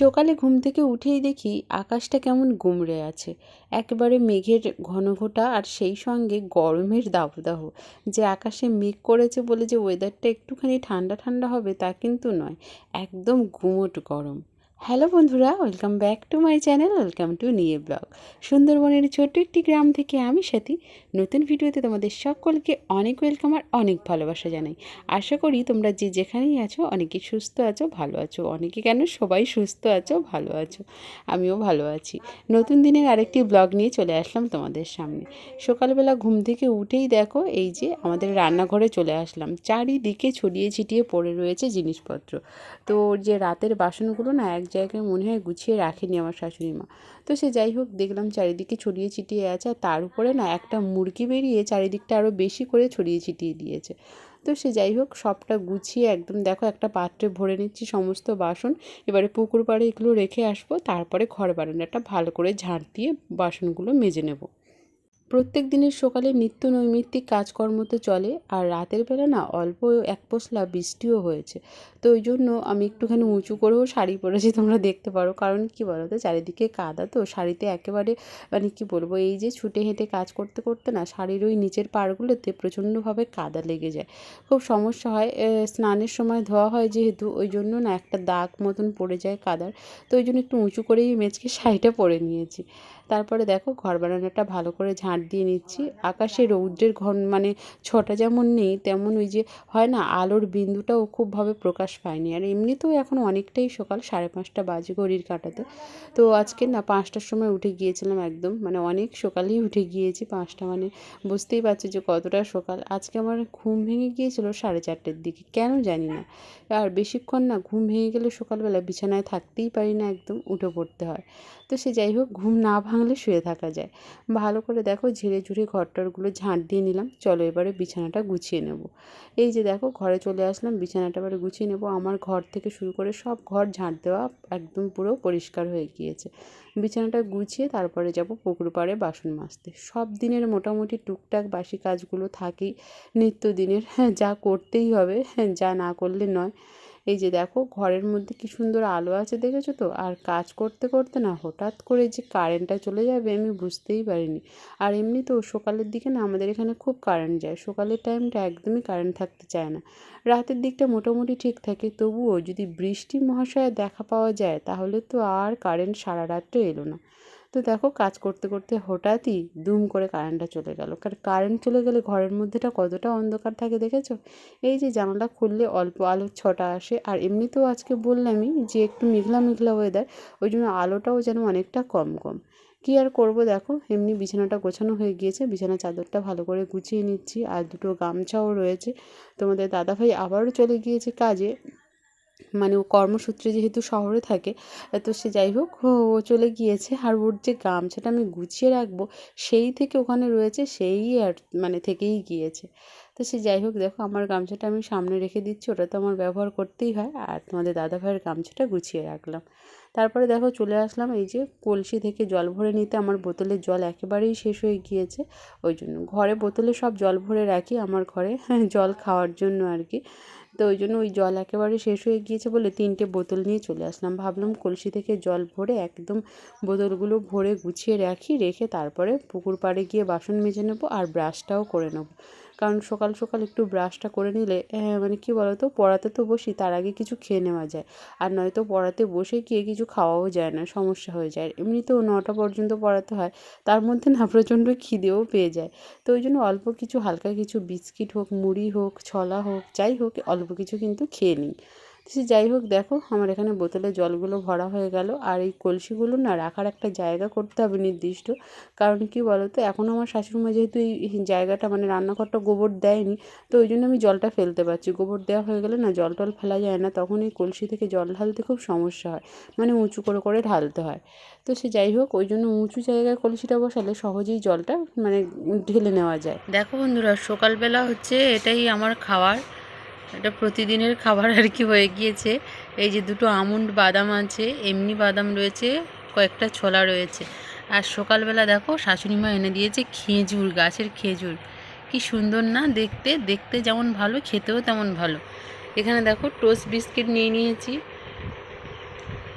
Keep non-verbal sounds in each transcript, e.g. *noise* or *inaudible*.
সকালে ঘুম থেকে উঠেই দেখি আকাশটা কেমন গুমড়ে আছে। একেবারে মেঘের ঘনঘটা আর সেই সঙ্গে গরমের দাবদাহ। যে আকাশে মেঘ করেছে বলে যে ওয়েদারটা একটুখানি ঠান্ডা ঠান্ডা হবে তা কিন্তু নয়, একদম গুমোট গরম। হ্যালো বন্ধুরা, welcome back to my channel, welcome to নিয়ে ব্লগ। সুন্দরবনের ছোট্ট একটি গ্রাম থেকে আমি সাথী। নতুন ভিডিওতে তোমাদের সকলকে অনেক ওয়েলকাম আর অনেক ভালোবাসা জানাই। আশা করি তোমরা যে যেখানেই আছো, অনেকে সুস্থ আছো, ভালো আছো। অনেকে কেন সবাই সুস্থ আছো, ভালো আছো? আমিও ভালো আছি। নতুন দিনের আরেকটি ব্লগ নিয়ে চলে আসলাম তোমাদের সামনে। সকালবেলা ঘুম থেকে উঠেই দেখো, এই যে আমাদের রান্নাঘরে চলে আসলাম। চারিদিকে ছড়িয়ে ছিটিয়ে পড়ে রয়েছে জিনিসপত্র। তো যে রাতের বাসনগুলো না এক জায়গায় মনে হয় গুছিয়ে রাখেনি আমার শাশুড়ি মা। তো সে যাই হোক দেখলাম চারিদিকে ছড়িয়ে ছিটিয়ে আছে আর তার উপরে না একটা মুরগি বেরিয়ে চারিদিকটা আরও বেশি করে ছড়িয়ে ছিটিয়ে দিয়েছে। তো সে যাই হোক সবটা গুছিয়ে একদম দেখো একটা পাত্রে ভরে নিচ্ছি সমস্ত বাসন। এবারে পুকুর পাড়ে এগুলো রেখে আসব, তারপরে ঘর বারান্দাটা ভালো করে ঝাঁট দিয়ে বাসনগুলো মেজে নেব। প্রত্যেক দিনের সকালে নিত্য নৈমিত্তিক কাজকর্ম তো চলে আর রাতের বেলা না অল্প এক পশলা বৃষ্টিও হয়েছে। তো ওই জন্য আমি একটুখানি উঁচু করেও শাড়ি পরেছি, তোমরা দেখতে পারো। কারণ কি বলো তো চারিদিকে কাদা তো, শাড়িতে একেবারে মানে কি বলব, এই যে ছুটে হেঁটে কাজ করতে করতে না শাড়ির ওই নিচের পাড়গুলোতে প্রচণ্ডভাবে কাদা লেগে যায়। খুব সমস্যা হয় স্নানের সময় ধোয়া হয় যেহেতু, ওই জন্য না একটা দাগ মতন পড়ে যায় কাদার। তো ওই জন্য একটু উঁচু করেই মেচকে শাড়িটা পরে নিয়েছি। তারপরে দেখো ঘর বানানোটা ভালো করে ঝাঁট দিয়ে নিচ্ছি। আকাশে রৌদ্রের ঘন মানে ছটা যেমন নেই, তেমন ওই যে হয় না, আলোর বিন্দুটাও খুবভাবে প্রকাশ পায়নি। আর এমনিতেও এখন অনেকটাই সকাল, সাড়ে পাঁচটা বাজে ঘড়ির কাটাতে। তো আজকে না পাঁচটার সময় উঠে গিয়েছিলাম একদম মানে অনেক সকালেই উঠে গিয়েছি পাঁচটা মানে বুঝতেই পারছ যে কতটা সকাল। আজকে আমার ঘুম ভেঙে গিয়েছিল সাড়ে চারটের দিকে, কেন জানি না। আর বেশিক্ষণ না ঘুম ভেঙে গেলে সকালবেলা বিছানায় থাকতেই পারি না একদম, উঠে পড়তে হয়। তো সে যাই হোক, ঘুম না ভাঙলে শুয়ে থাকা যায়। ভালো করে দেখো ঝেড়ে ঝুড়ে ঘরটরগুলো ঝাঁট দিয়ে নিলাম, চলো এবারে বিছানাটা গুছিয়ে নেব। এই যে দেখো ঘরে চলে আসলাম, বিছানাটা এবারে গুছিয়ে নেব। আমার ঘর থেকে শুরু করে সব ঘর ঝাঁট দেওয়া একদম পুরো পরিষ্কার হয়ে গিয়েছে। বিছানাটা গুছিয়ে তারপরে যাব পুকুর পাড়ে বাসন মাজতে। সব দিনের মোটামুটি টুকটাক বাসি কাজগুলো থাকেই। নিত্যদিনের হ্যাঁ যা করতেই হবে হ্যাঁ যা না করলে নয়। এই যে দেখো, ঘরের মধ্যে কি সুন্দর আলো আছে দেখেছ তো? আর কাজ করতে করতে না হঠাৎ করে যে কারেন্টটা চলে যাবে আমি বুঝতেই পারিনি। আর এমনি তো সকালের দিকে না আমাদের এখানে খুব কারেন্ট যায়। সকালের টাইমটা একদমই কারেন্ট থাকতে চায় না। রাতের দিকটা মোটামুটি ঠিক থাকে। তবুও যদি বৃষ্টি মহাশয়ে দেখা পাওয়া যায়, তাহলে তো আর কারেন্ট সারা রাতটা এলো না। তো দেখো কাজ করতে করতে হঠাৎই দুম করে কারেন্টটা চলে গেল। কারণ কারেন্ট চলে গেলে ঘরের মধ্যেটা কতটা অন্ধকার থাকে দেখেছ? এই যে জানালা খুললে অল্প আলোর ছটা আসে। আর এমনিতেও আজকে বললামই যে একটু মেঘলা মেঘলা ওয়েদার ওই জন্য আলোটাও যেন অনেকটা কম কম। কী আর করব দেখো? এমনি বিছানাটা গোছানো হয়ে গিয়েছে। বিছানা চাদরটা ভালো করে গুছিয়ে নিচ্ছি। আর দুটো গামছাও রয়েছে। তোমাদের দাদাভাই আবারও চলে গিয়েছে কাজে। মানে ও কর্মসূত্রে যেহেতু শহরে থাকে, তো সে যাই হোক ও চলে গিয়েছে আর ওর যে গামছাটা আমি গুছিয়ে রাখব, সেই থেকে ওখানে রয়েছে, সেই আর মানে থেকেই গিয়েছে। তো সে যাই হোক দেখো আমার গামছাটা আমি সামনে রেখে দিচ্ছি, ওটা তো আমার ব্যবহার করতেই হয়, আর তোমাদের দাদা ভাইয়ের গামছাটা গুছিয়ে রাখলাম। তারপরে দেখো চলে আসলাম, এই যে কলসি থেকে জল ভরে নিতে, আমার বোতলের জল একেবারেই শেষ হয়ে গিয়েছে, ওই জন্য। ঘরে বোতলে সব জল ভরে রাখি, আমার ঘরে জল খাওয়ার জন্য আর কি। তো ওই জন্য ওই জল একেবারে শেষ হয়ে গিয়েছে বলে তিনটে বোতল নিয়ে চলে আসলাম। ভাবলাম কলসি থেকে জল ভরে একদম বোতলগুলো ভরে গুছিয়ে রাখি, রেখে তারপরে পুকুর পাড়ে গিয়ে বাসন মেজে নেব আর ব্রাশটাও করে নেব। কারণ সকাল সকাল একটু ব্রাশটা করে নিলে মানে কি বলো তো পড়াতে তো বসি, তার আগে কিছু খেয়ে নেওয়া যায়। আর নয়তো পড়াতে বসে গিয়ে কিছু খাওয়াও যায় না, সমস্যা হয়ে যায়। এমনিতেও নটা পর্যন্ত পড়াতে হয়, তার মধ্যে না প্রচণ্ড খিদেও পেয়ে যায়। তো ওই জন্য অল্প কিছু, হালকা কিছু বিস্কিট হোক, মুড়ি হোক, ছলা হোক, যাই হোক, অল্প কিছু কিন্তু খেয়ে নিই। সে যাই হোক, দেখো আমার এখানে বোতলে জলগুলো ভরা হয়ে গেল। আর এই কলসিগুলো না রাখার একটা জায়গা করতে হবে নির্দিষ্ট। কারণ কি বলো তো এখন আমার শাশুড়িমা যেহেতু এই জায়গাটা মানে রান্নাঘরটা গোবর দেয়নি, তো ওই জন্য আমি জলটা ফেলতে পারছি। গোবর দেওয়া হয়ে গেলে না জল টল ফেলা যায় না, তখন এই কলসি থেকে জল ঢালতে খুব সমস্যা হয় মানে উঁচু করে করে ঢালতে হয়। তো সে যাই হোক, ওই জন্য উঁচু জায়গায় কলসিটা বসালে সহজেই জলটা মানে ঢেলে নেওয়া যায়। দেখো বন্ধুরা, সকালবেলা হচ্ছে এটাই আমার খাওয়ার। এটা প্রতিদিনের খাবার আর কি হয়ে গিয়েছে। এই যে দুটো আমন্ড বাদাম আছে, এমনি বাদাম রয়েছে, কয়েকটা ছোলা রয়েছে। আর সকালবেলা দেখো শাশুড়ি মা এনে দিয়েছে খেজুর, গাছের খেজুর। কি সুন্দর না দেখতে দেখতে যেমন ভালো, খেতেও তেমন ভালো। এখানে দেখো টোস্ট বিস্কিট নিয়ে নিয়েছি।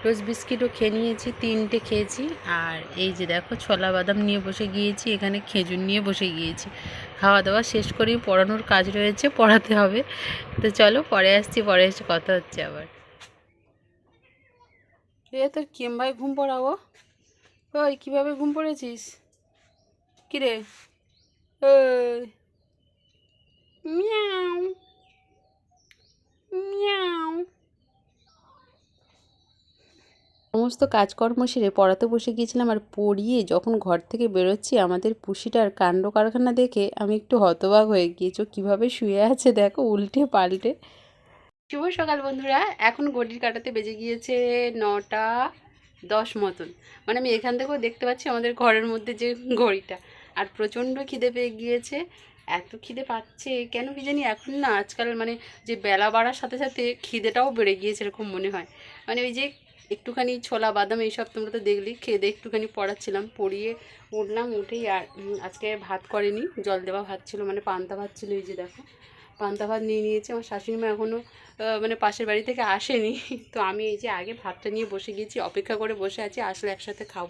টোস্ট বিস্কিটও খেয়ে নিয়েছি, তিনটে খেয়েছি। আর এই যে দেখো ছোলা বাদাম নিয়ে বসে গিয়েছি, এখানে খেজুর নিয়ে বসে গিয়েছি। খাওয়া দাওয়া শেষ করেই পড়ানোর কাজ রয়েছে, পড়াতে হবে। তো চলো, পরে আসছি, পরে এসে কথা হচ্ছে আবার। এ, তোর কেমবাই ঘুম পড়াবো? ওই, কীভাবে ঘুম পড়েছিস? কিরে মিয়াও। মিয়াও। সমস্ত কাজকর্ম সেরে পড়াতে বসে গিয়েছিলাম আর পড়িয়ে যখন ঘর থেকে বেরোচ্ছি, আমাদের পুষিটার কাণ্ড কারখানা দেখে আমি একটু হতবাক হয়ে গিয়েছি। কীভাবে শুয়ে আছে দেখো, উল্টে পাল্টে। শুভ সকাল বন্ধুরা, এখন ঘড়ির কাটাতে বেজে গিয়েছে নটা দশ মতন। মানে আমি এখান থেকেও দেখতে পাচ্ছি আমাদের ঘরের মধ্যে যে ঘড়িটা। আর প্রচণ্ড খিদে পেয়ে গিয়েছে। এত খিদে পাচ্ছে, কেন কি জানি এখন না আজকাল মানে যে বেলা বাড়ার সাথে সাথে খিদেটাও বেড়ে গিয়েছে এরকম মনে হয়। মানে ওই যে একটুখানি ছোলা, বাদাম এইসব তোমরা তো দেখলি। খেয়ে দিয়ে একটুখানি পড়াচ্ছিলাম, পড়িয়ে উঠলাম, উঠেই আর আজকে ভাত করেনি, জল দেওয়া ভাত ছিল মানে পান্তা ভাত ছিল, এই যে দেখো। পান্তা ভাত নিয়ে নিয়েছে, আমার শাশুড়ি মা এখনও মানে পাশের বাড়ি থেকে আসেনি। *laughs* তো আমি এই যে আগে ভাতটা নিয়ে বসে গিয়েছি, অপেক্ষা করে বসে আছি, আসলে একসাথে খাব।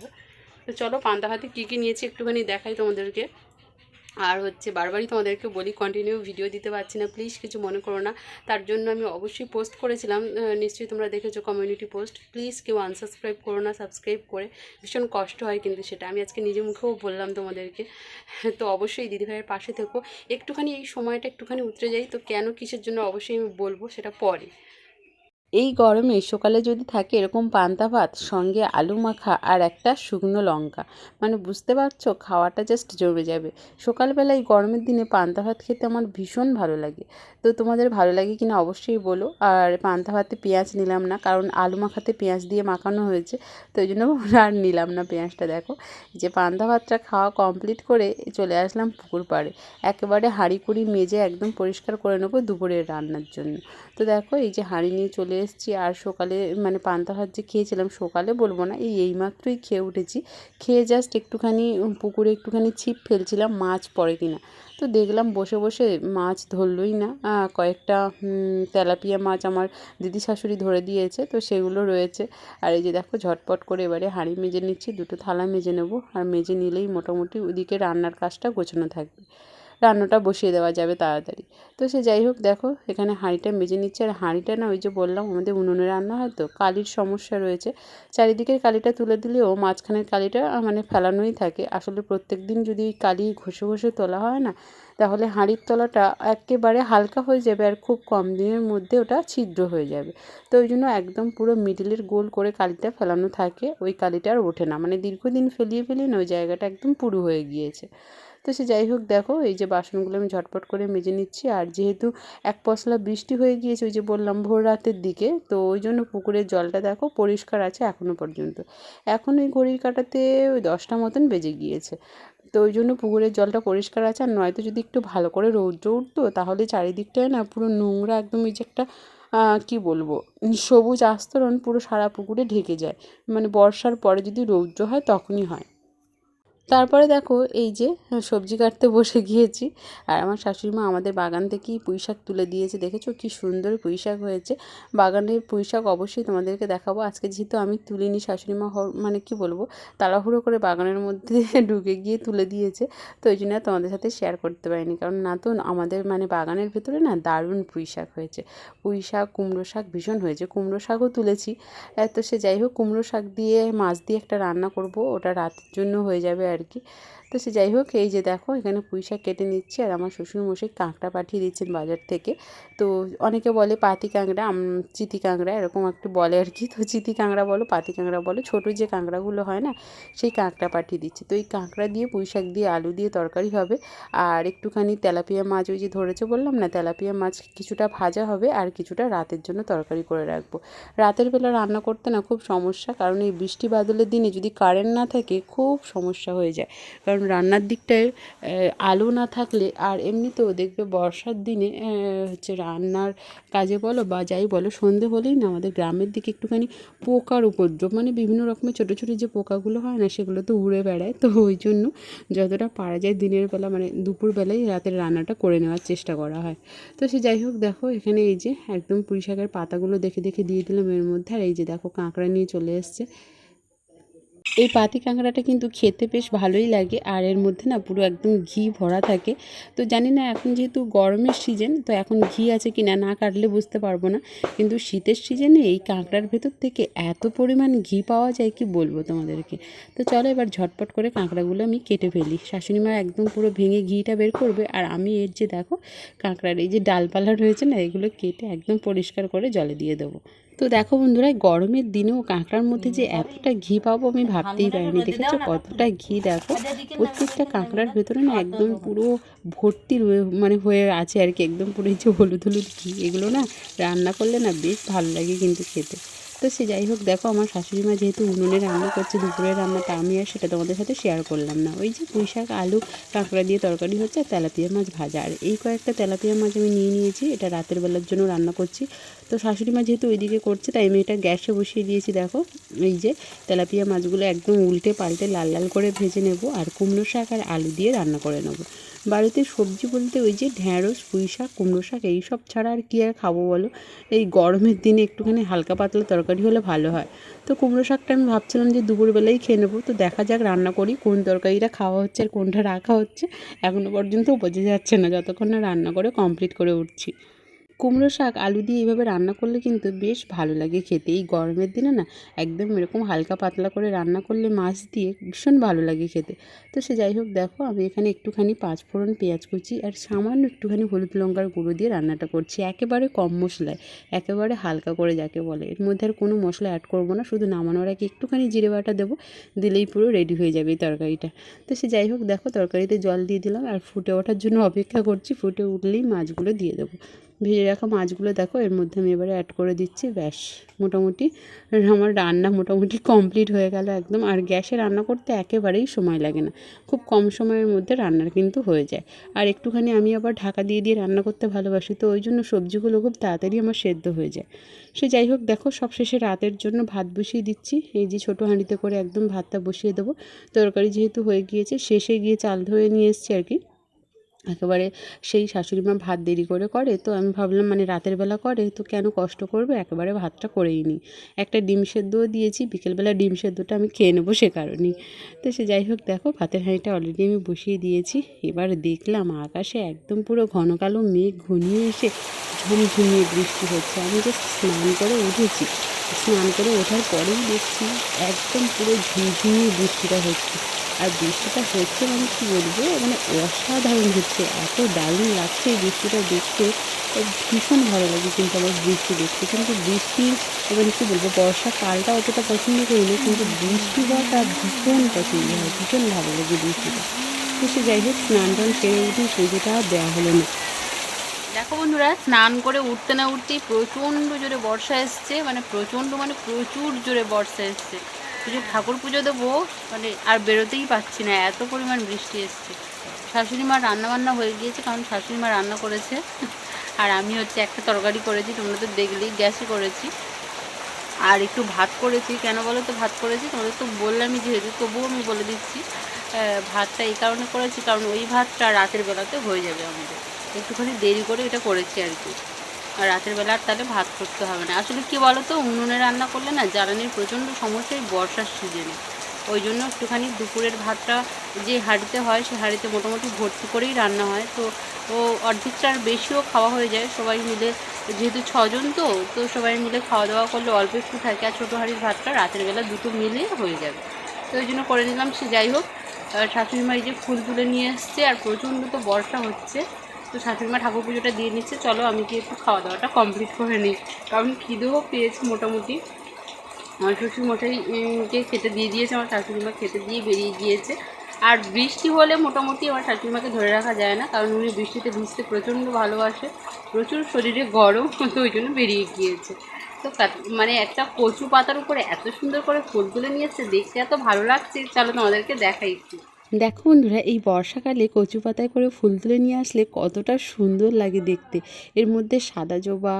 তো চলো, পান্তা ভাতে কী কী নিয়েছি একটুখানি দেখাই তোমাদেরকে। আর হচ্ছে বারবারই তোমাদেরকে বলি কন্টিনিউ ভিডিও দিতে পারছি না প্লিজ কিছু মনে করো না। তার জন্য আমি অবশ্যই পোস্ট করেছিলাম নিশ্চয়ই তোমরা দেখেছ কমিউনিটি পোস্ট প্লিজ কেউ আনসাবস্ক্রাইব করো না সাবস্ক্রাইব করে। ভীষণ কষ্ট হয় কিন্তু সেটা। আমি আজকে নিজে মুখেও বললাম তোমাদেরকে। তো অবশ্যই দিদিভাইয়ের পাশে থেকো। একটুখানি এই সময়টা একটুখানি উতরে যাই। তো কেন কিসের জন্য অবশ্যই আমি বলব, সেটা পরে। এই গরমে সকালে যদি থাকে এরকম পান্তা ভাত, সঙ্গে আলু মাখা আর একটা শুকনো লঙ্কা। মানে বুঝতে পারছ? খাওয়াটা জাস্ট জমে যাবে। সকালবেলা এই গরমের দিনে পান্তা ভাত খেতে আমার ভীষণ ভালো লাগে। তো তোমাদের ভালো লাগে কিনা অবশ্যই বলো। আর পান্তা ভাতে পেঁয়াজ নিলাম না, কারণ আলু মাখাতে পেঁয়াজ দিয়ে মাখানো হয়েছে। তো ওই জন্য আর নিলাম না পেঁয়াজটা, দেখো। যে পান্তা ভাতটা খাওয়া কমপ্লিট করে চলে আসলাম পুকুর পাড়ে। একেবারে হাঁড়ি কুড়ি মেজে একদম পরিষ্কার করে নেব দুপুরের রান্নার জন্য। তো দেখো, এই যে হাঁড়ি নিয়ে চলে এসেছি আর সকালে মানে পান্তা ভাত যে খেয়েছিলাম, সকালে বলব না, এই এইমাত্রই খেয়ে উঠেছি। খেয়ে জাস্ট একটুখানি পুকুরে একটুখানি ছিপ ফেলছিলাম, মাছ পড়ে কিনা। তো দেখলাম বসে বসে মাছ ধরলই না। কয়েকটা তেলাপিয়া মাছ আমার দিদি শাশুড়ি ধরে দিয়েছে, তো সেগুলো রয়েছে। আর এই যে দেখো, ঝটপট করে এবারে হাঁড়ি মেজে নিচ্ছি, দুটো থালা মেজে নেব। আর মেজে নিলেই মোটামুটি ওদিকে রান্নার কাজটা গোছানো থাকবে। রান্নাটা বসিয়ে দেওয়া যাবে তাড়াতাড়ি। তো সে যাই হোক, দেখো এখানে হাঁড়িটা মেজে নিচ্ছে আর হাঁড়িটা না ওই যে বললাম আমাদের উনুনে রান্না হয় তো, কালির সমস্যা রয়েছে। চারিদিকের কালিটা তুলে দিলেও মাঝখানের কালিটা মানে ফেলানোই থাকে। আসলে প্রত্যেক দিন যদি কালি ঘষে ঘষে তোলা হয় না, তাহলে হাঁড়ির তলাটা একেবারে হালকা হয়ে যাবে আর খুব কম দিনের মধ্যে ওটা ছিদ্র হয়ে যাবে। তো ওই জন্য একদম পুরো মিডিলের গোল করে কালিটা ফেলানো থাকে, ওই কালিটা আর ওঠে না। মানে দীর্ঘদিন ফেলিয়ে ফেলিয়ে না ওই জায়গাটা একদম পুরু হয়ে গিয়েছে। তো সে যাই হোক দেখো, এই যে বাসনগুলো আমি ঝটপট করে মেজে নিচ্ছি। আর যেহেতু এক পশলা বৃষ্টি হয়ে গিয়েছে, ওই যে বললাম ভোর রাতের দিকে, তো ওই জন্য পুকুরের জলটা দেখো পরিষ্কার আছে এখনও পর্যন্ত। এখন ওই ঘড়ির কাটাতে ওই দশটা মতন বেজে গিয়েছে। তো ওই জন্য পুকুরের জলটা পরিষ্কার আছে। আর নয়তো যদি একটু ভালো করে রৌদ্র উঠতো, তাহলে চারিদিকটায় না পুরো নোংরা একদম ওই যে একটা কি বলব, সবুজ আস্তরণ পুরো সারা পুকুরে ঢেকে যায়। মানে বর্ষার পরে যদি রৌদ্র হয়, তখনই হয়। তারপরে দেখো এই যে সবজি কাটতে বসে গিয়েছি। আর আমার শাশুড়িমা আমাদের বাগান থেকেই পুঁই শাক তুলে দিয়েছে। দেখেছ কি সুন্দর পুঁই শাক হয়েছে। বাগানের পুঁই শাক অবশ্যই তোমাদেরকে দেখাবো। আজকে যেহেতু আমি তুলিনি শাশুড়ি মা হ- মানে কি বলব, তাড়াহুড়ো করে বাগানের মধ্যে *laughs* ঢুকে গিয়ে তুলে দিয়েছে। তো ওই জন্য তোমাদের সাথে শেয়ার করতে পারিনি। কারণ না তো আমাদের মানে বাগানের ভেতরে না দারুণ পুঁই শাক হয়েছে। পুঁই শাক, কুমড়ো শাক ভীষণ হয়েছে। কুমড়ো শাকও তুলেছি। তো সে যাই হোক, কুমড়ো শাক দিয়ে, মাছ দিয়ে একটা রান্না করব। ওটা রাতের জন্য হয়ে যাবে আর কি তো সে যাই হোক, এই যে দেখো, এখানে পুঁই শাক কেটে নিচ্ছি আর আমার শ্বশুরমশাই কাঁকড়া পাঠিয়ে দিচ্ছেন বাজার থেকে। তো অনেকে বলে পাতি কাঁকড়া চিতি কাঁকড়া, এরকম একটু বলে আর কি তো চিতি কাঁকড়া বলো, পাতি কাঁকড়া বলো, ছোটো যে কাঁকড়াগুলো হয় না, সেই কাঁকড়া পাঠিয়ে দিচ্ছে। তো এই কাঁকড়া দিয়ে, পুঁই শাক দিয়ে আলু দিয়ে তরকারি হবে। আর একটুখানি তেলাপিয়া মাছ ওই যে ধরেছে বললাম না, তেলাপিয়া মাছ কিছুটা ভাজা হবে আর কিছুটা রাতের জন্য তরকারি করে রাখব। রাতের বেলা রান্না করতে না খুব সমস্যা, কারণ এই বৃষ্টি বাদলের দিনে যদি কারেন্ট না থাকে, খুব সমস্যা হয়ে হয়ে যায়। কারণ রান্নার দিকটায় আলো না থাকলে আর এমনিতেও দেখবে বর্ষার দিনে হচ্ছে রান্নার কাজে বলো বা যাই বলো, সন্ধে হলেই না আমাদের গ্রামের দিকে একটুখানি পোকার উপদ্রব মানে বিভিন্ন রকমের ছোটো ছোটো যে পোকাগুলো হয় না, সেগুলো তো উড়ে বেড়ায়। তো ওই জন্য যতটা পারা যায় দিনের বেলা মানে দুপুরবেলায় রাতের রান্নাটা করে নেওয়ার চেষ্টা করা হয়। তো সে যাই হোক, দেখো এখানে এই যে একদম পুঁই শাকের পাতাগুলো দেখে দেখে দিয়ে দিলাম এর মধ্যে। আর এই যে দেখো কাঁকড়া নিয়ে চলে এসছে। এই পাতি কাঁকড়াটা কিন্তু খেতে বেশ ভালোই লাগে। আর এর মধ্যে না পুরো একদম ঘি ভরা থাকে। তো জানি না এখন যেহেতু গরমের সিজন তো এখন ঘি আছে কি না না কাটলে বুঝতে পারব না। কিন্তু শীতের সিজনে এই কাঁকড়ার ভেতর থেকে এত পরিমাণ ঘি পাওয়া যায় কি বলব তোমাদেরকে? তো চলো এবার ঝটপট করে কাঁকড়াগুলো আমি কেটে ফেলি। শাশুড়ি মা একদম পুরো ভেঙে ঘিটা বের করবে। আর আমি এর যে দেখো, কাঁকড়ার এই যে ডালপালা রয়েছে না, এগুলো কেটে একদম পরিষ্কার করে জলে দিয়ে দেবো। তো দেখো বন্ধুরা গরমের দিনেও কাঁকড়ার মধ্যে যে এতটা ঘি পাবো আমি ভাবতেই পারিনি। দেখেছ? কতটা ঘি দেখো প্রত্যেকটা কাঁকড়ার ভেতরে না একদম পুরো ভর্তি মানে হয়ে আছে আর কি একদম পুরো এই যে হলুদ হলুদ ঘি এগুলো না রান্না করলে না বেশ ভালো লাগে কিন্তু খেতে। তো সে যাই হোক, দেখো আমার শাশুড়ি মা যেহেতু উনুনে রান্না করছে দুপুরের রান্নাটা আমি আর সেটা তোমাদের সাথে শেয়ার করলাম না। ওই যে পুঁই শাক, আলু, কাঁকড়া দিয়ে তরকারি হচ্ছে, আর তেলাপিয়া মাছ ভাজা। আর এই কয়েকটা তেলাপিয়া মাছ আমি নিয়ে নিয়েছি, এটা রাতের বেলার জন্য রান্না করছি। তো শাশুড়ি মা যেহেতু ওইদিকে করছে, তাই আমি এটা গ্যাসে বসিয়ে দিয়েছি, দেখো। এই যে তেলাপিয়া মাছগুলো একদম উল্টে পাল্টে লাল লাল করে ভেজে নেব, আর কুমড়ো শাক আর আলু দিয়ে রান্না করে নেব। বাড়িতে সবজি বলতে ওই যে ঢ্যাঁড়স পুঁই শাক, কুমড়ো শাক এইসব ছাড়া আর কী আর খাব বলো? এই গরমের দিনে একটুখানি হালকা পাতলা তরকারি হলে ভালো হয়। তো কুমড়ো শাকটা আমি ভাবছিলাম যে দুপুরবেলাই খেয়ে নেব। তো দেখা যাক রান্না করি, কোন তরকারিটা খাওয়া হচ্ছে আর কোনটা রাখা হচ্ছে। এখনও পর্যন্ত বোঝা যাচ্ছে না, যতক্ষণ না রান্না করে কমপ্লিট করে উঠছি। কুমড়ো শাক, আলু দিয়ে এইভাবে রান্না করলে কিন্তু বেশ ভালো লাগে খেতে। এই গরমের দিনে না, একদম এরকম হালকা পাতলা করে রান্না করলে মাছ দিয়ে ভীষণ ভালো লাগে খেতে। তো সে যাই হোক, দেখো আমি এখানে একটুখানি পাঁচ পাঁচফোড়ন, পেঁয়াজ কুচি আর সামান্য একটুখানি হলুদ লঙ্কার গুঁড়ো দিয়ে রান্নাটা করছি, একেবারে কম মশলায়, একেবারে হালকা করে যাকে বলে। এর মধ্যে আর কোনো মশলা অ্যাড করব না, শুধু নামানোর আগে একটুখানি জিরে বাটা দেবো, দিলেই পুরো রেডি হয়ে যাবে এই তরকারিটা। তো সে যাই হোক, দেখো তরকারিতে জল দিয়ে দিলাম আর ফুটে ওঠার জন্য অপেক্ষা করছি, ফুটে উঠলেই মাছগুলো দিয়ে দেবো। ভেজে রাখা মাছগুলো দেখো, এর মধ্যে আমি এবারে অ্যাড করে দিচ্ছি, ব্যাস। মোটামুটি আমার রান্না মোটামুটি কমপ্লিট হয়ে গেল একদম। আর গ্যাসে রান্না করতে একেবারেই সময় লাগে না। খুব কম সময়ের মধ্যে রান্নার কিন্তু হয়ে যায়। আর একটুখানি আমি আবার ঢাকা দিয়ে দিয়ে রান্না করতে ভালোবাসি, তো ওই জন্য সবজিগুলো খুব তাড়াতাড়ি আমার সেদ্ধ হয়ে যায়। সে যাই হোক, দেখো সবশেষে রাতের জন্য ভাত বসিয়ে দিচ্ছি। এই যে ছোটো হাঁড়িতে করে একদম ভাতটা বসিয়ে দেবো। তরকারি যেহেতু হয়ে গিয়েছে, শেষে গিয়ে চাল ধুয়ে নিয়ে এসছি আর কি। একেবারে সেই শাশুড়ি মা ভাত দেরি করে করে, তো আমি ভাবলাম মানে রাতের বেলা করে, তো কেন কষ্ট করবে? একেবারে ভাতটা করেই নিই একটা ডিম সেদ্ধও দিয়েছি, বিকেলবেলা ডিম সেদ্ধটা আমি খেয়ে নেব সে কারণেই তো সে যাই হোক, দেখো ভাতের হাঁড়িটা অলরেডি আমি বসিয়ে দিয়েছি। এবার দেখলাম আকাশে একদম পুরো ঘন কালো মেঘ ঘনিয়ে এসে ঝুমঝুমিয়ে বৃষ্টি হচ্ছে। আমি জাস্ট স্নান করে উঠেছি। স্নান করে ওঠার পরেই দেখছি একদম পুরো ঝুমঝুমিয়ে বৃষ্টিটা হচ্ছে। আর বৃষ্টিটা হচ্ছে মানে কী বলব? মানে অসাধারণ হচ্ছে। এত দারুণ লাগছে এই বৃষ্টিটা দেখতে। ভীষণ ভালো লাগে কিন্তু আমার বৃষ্টি দেখতে। কিন্তু বৃষ্টি এবার কী বলব? বর্ষাকালটা অতটা পছন্দ করি না, কিন্তু বৃষ্টি হওয়াটা ভীষণ পছন্দ হয়। ভীষণ ভালো লাগে বৃষ্টিটা। তো সে যাই হোক স্নান টান সেরে উঠে পুজোটা দেওয়া হলো না। দেখো বন্ধুরা, স্নান করে উঠতে না উঠতেই প্রচণ্ড জোরে বর্ষা এসছে মানে প্রচণ্ড মানে প্রচুর জোরে বর্ষা এসছে। পুজো ঠাকুর পুজো দেবো মানে আর বেরোতেই পাচ্ছি না, এত পরিমাণ বৃষ্টি এসছে। শাশুড়ি মা রান্না বান্না হয়ে গিয়েছে, কারণ শাশুড়ি মা রান্না করেছে। আর আমি হচ্ছে একটা তরকারি করেছি, তোমরা তো দেখলেই গ্যাসে করেছি। আর একটু ভাত করেছি, কেন বলো তো ভাত করেছি? তোমাদের তো বললামই যেহেতু, তবুও আমি বলে দিচ্ছি। ভাতটা এই কারণে করেছি, কারণ ওই ভাতটা রাতের বেলাতে হয়ে যাবে আমাদের। একটুখানি দেরি করে এটা করেছি আর কি। আর রাতের বেলা আর তাহলে ভাত করতে হবে না। আসলে কি বলো তো উনুনে রান্না করলে না জ্বালানির প্রচণ্ড সমস্যা এই বর্ষার সিজনে ওই জন্য একটুখানি দুপুরের ভাতটা যে হাঁড়িতে হয়, সে হাঁড়িতে মোটামুটি ভর্তি করেই রান্না হয়। তো ও অর্ধেকটা আর বেশিও খাওয়া হয়ে যায়। সবাই মিলে যেহেতু ছজন তো তো সবাই মিলে খাওয়া দাওয়া করলে অল্প একটু থাকে। আর ছোটো হাঁড়ির ভাতটা রাতের বেলা দুটো মিলে হয়ে যাবে। তো ওই জন্য করে নিলাম। সে যাই হোক শাশুড়ি মা এই যে ফুল তুলে নিয়ে এসছে। আর প্রচণ্ড তো বর্ষা হচ্ছে। তো শাশুড়ি মা ঠাকুর পুজোটা দিয়ে নিচ্ছে চলো আমি কি একটু খাওয়া দাওয়াটা কমপ্লিট করে নিই। কারণ খিদেও পেয়েছি মোটামুটি। আমার শ্বশুর মশাই উম, কে খেতে দিয়ে দিয়েছে আমার শাশুড়ি মা খেতে দিয়ে বেরিয়ে গিয়েছে। আর বৃষ্টি হলে মোটামুটি আমার শাশুড়ি মাকে ধরে রাখা যায় না কারণ উনি বৃষ্টিতে ভিজতে প্রচণ্ড ভালোবাসে। প্রচুর শরীরে গরম *laughs* তো ওই জন্য বেরিয়ে গিয়েছে। তো মানে একটা কচু পাতার উপরে এত সুন্দর করে ফুল তুলে নিয়েছে দেখতে এত ভালো লাগছে। চলো তোমাদেরকে দেখাই একটু। দেখো বন্ধুরা, এই বর্ষাকালে কচু পাতায় করে ফুল তুলে নিয়ে আসলে কতটা সুন্দর লাগে দেখতে। এর মধ্যে সাদা জবা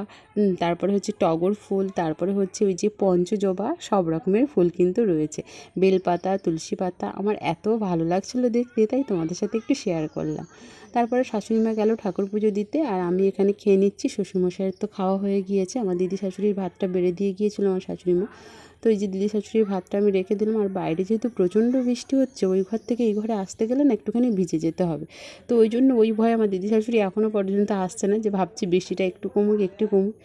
তারপরে হচ্ছে টগর ফুল, তারপরে হচ্ছে ওই যে পঞ্চজবা সব রকমের ফুল কিন্তু রয়েছে। বেলপাতা, তুলসী পাতা, আমার এত ভালো লাগছিল দেখতে, তাই তোমাদের সাথে একটু শেয়ার করলাম। তারপরে শাশুড়ি মা গেল ঠাকুর পুজো দিতে, আর আমি এখানে খেয়ে নিচ্ছি। শ্বশুরমশাইয়ের তো খাওয়া হয়ে গিয়েছে। আমার দিদি শাশুড়ির ভাতটা বেড়ে দিয়ে গিয়েছিল আমার শাশুড়ি মা তো এই যে দিদি শাশুড়ির ভাতটা আমি রেখে দিলাম। আর বাইরে যেহেতু প্রচণ্ড বৃষ্টি হচ্ছে, ওই ঘর থেকে এই ঘরে আসতে গেলে না একটুখানি ভিজে যেতে হবে। তো ওই জন্য ওই ভয়ে আমার দিদি শাশুড়ি এখনও পর্যন্ত আসছে না, যে ভাবছি বৃষ্টিটা একটু কমুক একটু কমুক।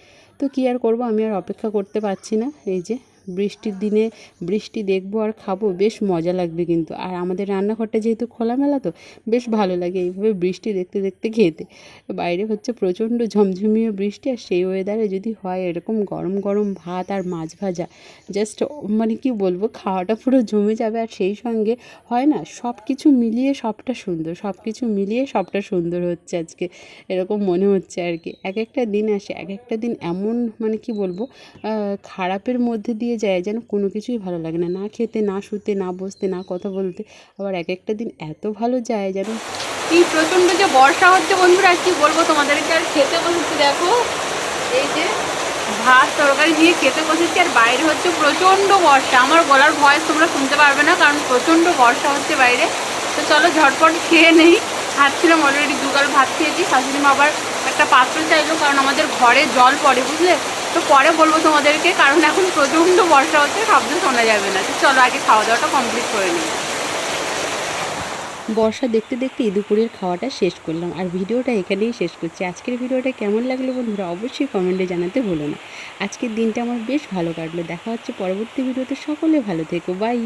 তো কী আর করব? আমি আর অপেক্ষা করতে পারছি না। এই যে বৃষ্টির দিনে বৃষ্টি দেখব আর খাব, বেশ মজা লাগবে কিন্তু। আর আমাদের রান্নাঘরটা যেহেতু খোলামেলা তো, বেশ ভালো লাগে এইভাবে বৃষ্টি দেখতে দেখতে খেতে। বাইরে হচ্ছে প্রচণ্ড ঝমঝমিয়ে বৃষ্টি আর সেই ওয়েদারে যদি হয় এরকম গরম গরম ভাত আর মাছ ভাজা জাস্ট মানে কি বলব, খাওয়াটা পুরো জমে যাবে আর সেই সঙ্গে হয় না সব কিছু মিলিয়ে সবটা সুন্দর সব কিছু মিলিয়ে সবটা সুন্দর হচ্ছে আজকে, এরকম মনে হচ্ছে আর কি। এক একটা দিন আসে, এক একটা দিন এমন মানে কি বলব খারাপের মধ্যে দিয়ে যায় যেন কোনো কিছুই ভালো লাগে না। না খেতে, না শুতে, না বসতে, না কথা বলতে। আবার এক একটা দিন এত ভালো যায় যেন এই প্রচণ্ড যে বর্ষা হচ্ছে বন্ধুরা, কি বলব তোমাদেরকে? আর খেতে বসেছি, দেখো। এই যে ভাত, তরকারি দিয়ে খেতে বসেছি, আর বাইরে হচ্ছে প্রচণ্ড বর্ষা। আমার গলার ভয়েস তোমরা শুনতে পারবে না, কারণ প্রচণ্ড বর্ষা হচ্ছে বাইরে। তো চলো ঝটপট খেয়ে নেই। খাচ্ছিলাম অলরেডি দুগাল ভাত খেয়েছি শাশুড়ি মা আবার একটা পাত্র চাইলো, কারণ আমাদের ঘরে জল পড়ে, বুঝলে? তো পরে বলব তোমাদেরকে, কারণ এখন প্রচণ্ড বর্ষা হচ্ছে শব্দ শোনা যাবে না। তো চলো আগে খাওয়া দাওয়াটা কমপ্লিট করে নিই। বর্ষা দেখতে দেখতে দুপুরের খাওয়াটা শেষ করলাম। আর ভিডিওটা এখানেই শেষ করছি। আজকের ভিডিওটা কেমন লাগল বন্ধুরা অবশ্যই কমেন্টে জানাতে ভুলো না। আজকের দিনটা আমার বেশ ভালো কাটলো। দেখা হচ্ছে পরবর্তী ভিডিওতে। সকলে ভালো থেকো। বাই